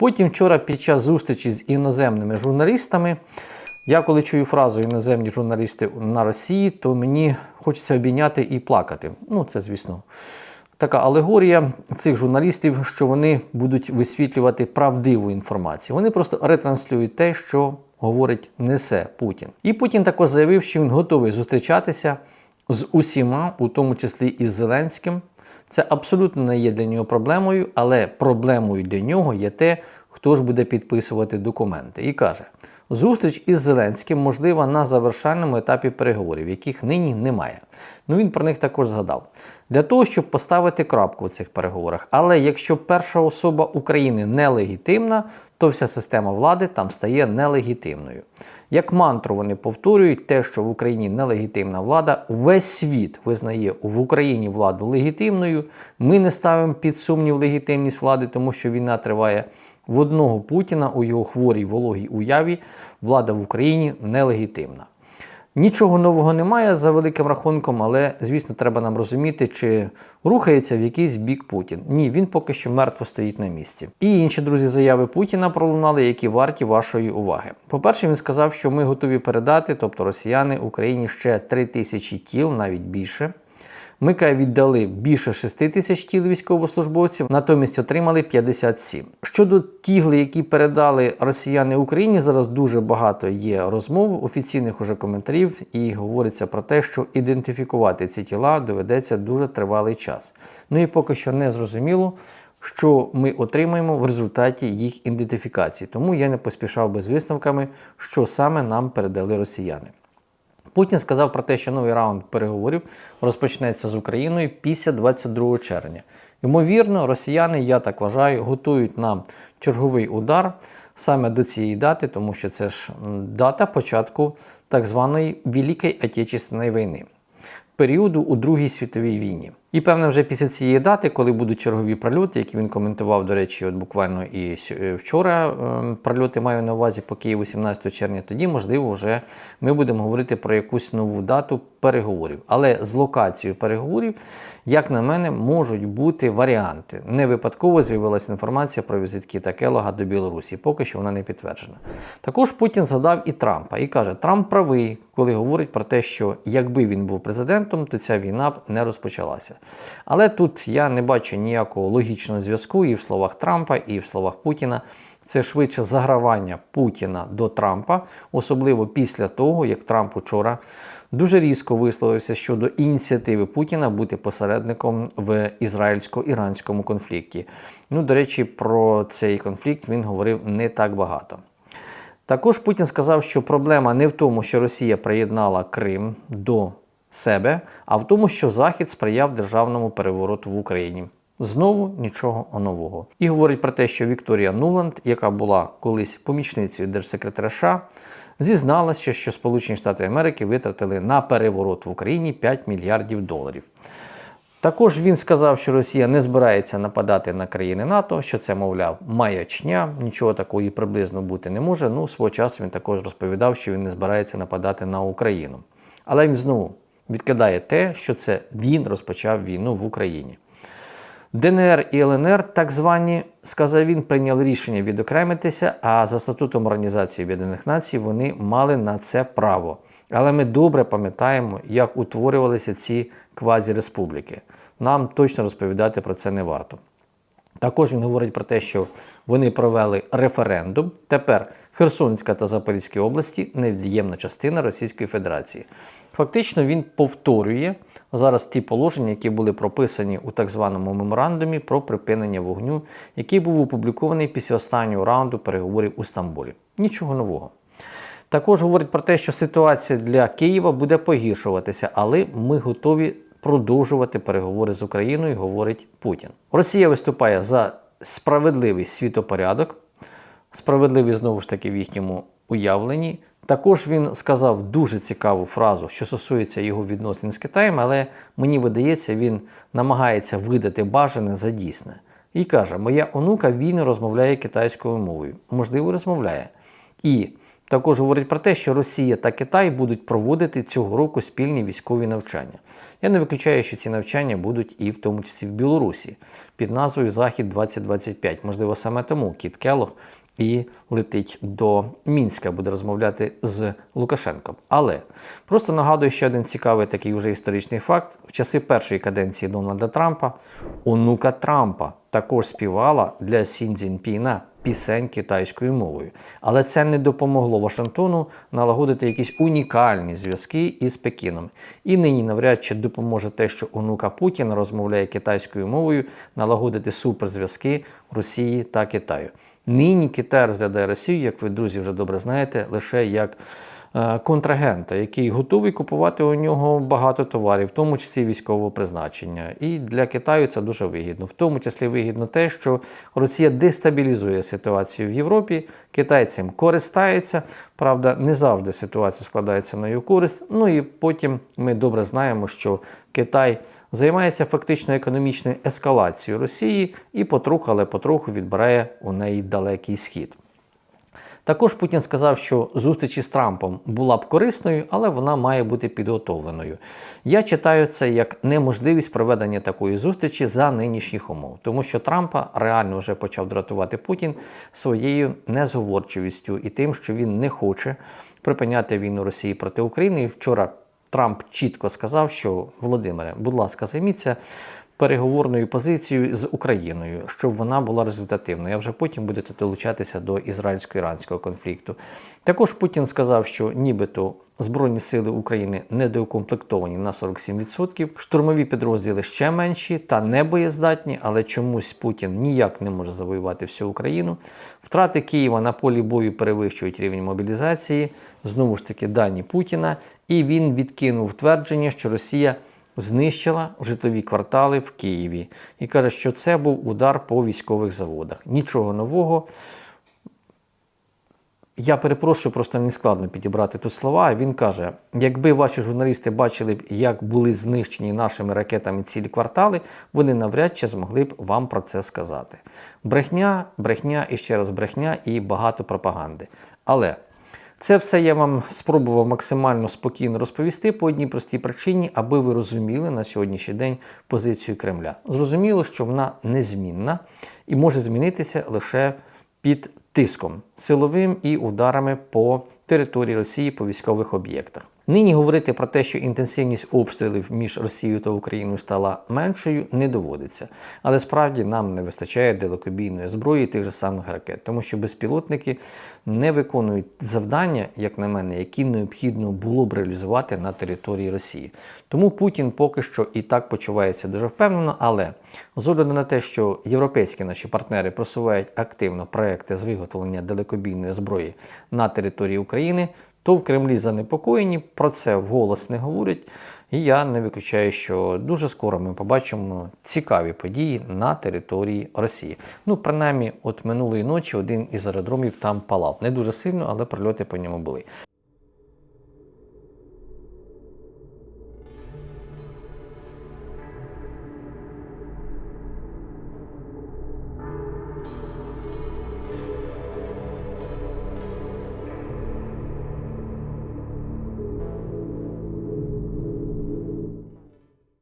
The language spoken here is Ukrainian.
Потім вчора під час зустрічі з іноземними журналістами, я коли чую фразу іноземні журналісти на Росії, то мені хочеться обійняти і плакати. Ну, це звісно. Така алегорія цих журналістів, що вони будуть висвітлювати правдиву інформацію. Вони просто ретранслюють те, що говорить несе Путін. І Путін також заявив, що він готовий зустрічатися з усіма, у тому числі і з Зеленським. Це абсолютно не є для нього проблемою, але проблемою для нього є те, хто ж буде підписувати документи. І каже: зустріч із Зеленським можлива на завершальному етапі переговорів, яких нині немає. Ну він про них також згадав. Для того, щоб поставити крапку в цих переговорах. Але якщо перша особа України нелегітимна, то вся система влади там стає нелегітимною. Як мантру вони повторюють те, що в Україні нелегітимна влада, весь світ визнає в Україні владу легітимною. Ми не ставимо під сумнів легітимність влади, тому що війна триває в одного Путіна у його хворій вологій уяві. Влада в Україні нелегітимна. Нічого нового немає за великим рахунком, але звісно, треба нам розуміти, чи рухається в якийсь бік Путін. Ні, він поки що мертво стоїть на місці. І інші друзі заяви Путіна пролунали, які варті вашої уваги. По-перше, він сказав, що ми готові передати, тобто росіяни Україні ще 3 тисячі тіл, навіть більше. Ми каже, віддали більше 6 тисяч тіл військовослужбовців, натомість отримали 57. Щодо тігли, які передали росіяни Україні, зараз дуже багато є розмов, офіційних уже коментарів, і говориться про те, що ідентифікувати ці тіла доведеться дуже тривалий час. Ну і поки що не зрозуміло. Що ми отримаємо в результаті їх ідентифікації, тому я не поспішав би з висновками, що саме нам передали росіяни. Путін сказав про те, що новий раунд переговорів розпочнеться з Україною після 22 червня. Ймовірно, росіяни, я так вважаю, готують нам черговий удар саме до цієї дати, тому що це ж дата початку так званої Великої Отечественної війни, періоду у Другій світовій війні. І певно, вже після цієї дати, коли будуть чергові прольоти, які він коментував, до речі, от буквально і вчора прольоти маю на увазі по Києву 17 червня, тоді, можливо, вже ми будемо говорити про якусь нову дату переговорів. Але з локацією переговорів, як на мене, можуть бути варіанти. Не випадково з'явилася інформація про візит Кіта Келога до Білорусі, поки що вона не підтверджена. Також Путін згадав і Трампа і каже, Трамп правий, коли говорить про те, що якби він був президентом, то ця війна б не розпочалася. Але тут я не бачу ніякого логічного зв'язку і в словах Трампа, і в словах Путіна. Це швидше загравання Путіна до Трампа, особливо після того, як Трамп учора дуже різко висловився щодо ініціативи Путіна бути посередником в ізраїльсько-іранському конфлікті. Ну, до речі, про цей конфлікт він говорив не так багато. Також Путін сказав, що проблема не в тому, що Росія приєднала Крим до себе, а в тому, що Захід сприяв державному перевороту в Україні. Знову нічого нового. І говорить про те, що Вікторія Нуланд, яка була колись помічницею держсекретаря США, зізналася, що Сполучені Штати Америки витратили на переворот в Україні 5 мільярдів доларів. Також він сказав, що Росія не збирається нападати на країни НАТО, що це, мовляв, маячня, нічого такого і приблизно бути не може. Ну, свого часу він також розповідав, що він не збирається нападати на Україну. Але він знову відкидає те, що це він розпочав війну в Україні. ДНР і ЛНР, так звані, сказав він, прийняли рішення відокремитися, а за статутом Організації Об'єднаних Націй вони мали на це право. Але ми добре пам'ятаємо, як утворювалися ці квазіреспубліки. Нам точно розповідати про це не варто. Також він говорить про те, що вони провели референдум. Тепер Херсонська та Запорізька області невід'ємна частина Російської Федерації. Фактично він повторює зараз ті положення, які були прописані у так званому меморандумі про припинення вогню, який був опублікований після останнього раунду переговорів у Стамбулі. Нічого нового. Також говорить про те, що ситуація для Києва буде погіршуватися, але ми готові продовжувати переговори з Україною, говорить Путін. Росія виступає за справедливий світопорядок, справедливий знову ж таки в їхньому уявленні. Також він сказав дуже цікаву фразу, що стосується його відносин з Китаєм, але мені видається, він намагається видати бажане за дійсне. І каже: Моя онука вільно розмовляє китайською мовою. Можливо, розмовляє. І також говорить про те, що Росія та Китай будуть проводити цього року спільні військові навчання. Я не виключаю, що ці навчання будуть і в тому числі в Білорусі під назвою Захід 2025. Можливо, саме тому Кіт Келох і летить до Мінська, буде розмовляти з Лукашенком. Але просто нагадую ще один цікавий такий вже історичний факт: в часи першої каденції Дональда Трампа онука Трампа також співала для Сін Цзіньпіна пісень китайською мовою. Але це не допомогло Вашингтону налагодити якісь унікальні зв'язки із Пекіном. І нині навряд чи допоможе те, що онука Путіна розмовляє китайською мовою, налагодити суперзв'язки Росії та Китаю. Нині Китай розглядає Росію, як ви, друзі, вже добре знаєте, лише як е, контрагента, який готовий купувати у нього багато товарів, в тому числі військового призначення. І для Китаю це дуже вигідно. В тому числі вигідно те, що Росія дестабілізує ситуацію в Європі, Китай цим користається. Правда, не завжди ситуація складається на його користь. Ну і потім ми добре знаємо, що Китай займається фактично економічною ескалацією Росії і потроху, але потроху відбирає у неї далекий схід. Також Путін сказав, що зустріч із Трампом була б корисною, але вона має бути підготовленою. Я читаю це як неможливість проведення такої зустрічі за нинішніх умов, тому що Трампа реально вже почав дратувати Путін своєю незговорчивістю і тим, що він не хоче припиняти війну Росії проти України. І вчора Трамп чітко сказав, що Володимире, будь ласка, займіться переговорною позицією з Україною, щоб вона була результативною. А вже потім будете долучатися до ізраїльсько-іранського конфлікту. Також Путін сказав, що нібито Збройні сили України недоукомплектовані на 47%, штурмові підрозділи ще менші та не боєздатні, але чомусь Путін ніяк не може завоювати всю Україну. Втрати Києва на полі бою перевищують рівень мобілізації, знову ж таки дані Путіна, і він відкинув твердження, що Росія знищила житлові квартали в Києві і каже, що це був удар по військових заводах. Нічого нового. Я перепрошую, просто не складно підібрати тут слова. Він каже: якби ваші журналісти бачили б, як були знищені нашими ракетами цілі квартали, вони навряд чи змогли б вам про це сказати. Брехня, брехня і ще раз брехня, і багато пропаганди. Але це все я вам спробував максимально спокійно розповісти по одній простій причині, аби ви розуміли на сьогоднішній день позицію Кремля. Зрозуміло, що вона незмінна і може змінитися лише під тиском силовим і ударами по території Росії по військових об'єктах. Нині говорити про те, що інтенсивність обстрілів між Росією та Україною стала меншою, не доводиться. Але справді нам не вистачає далекобійної зброї тих же самих ракет, тому що безпілотники не виконують завдання, як на мене, які необхідно було б реалізувати на території Росії. Тому Путін поки що і так почувається дуже впевнено, але з огляду на те, що європейські наші партнери просувають активно проекти з виготовлення далекобійної зброї на території України то в Кремлі занепокоєні, про це вголос не говорять. І я не виключаю, що дуже скоро ми побачимо цікаві події на території Росії. Ну, принаймні, от минулої ночі один із аеродромів там палав. Не дуже сильно, але прильоти по ньому були.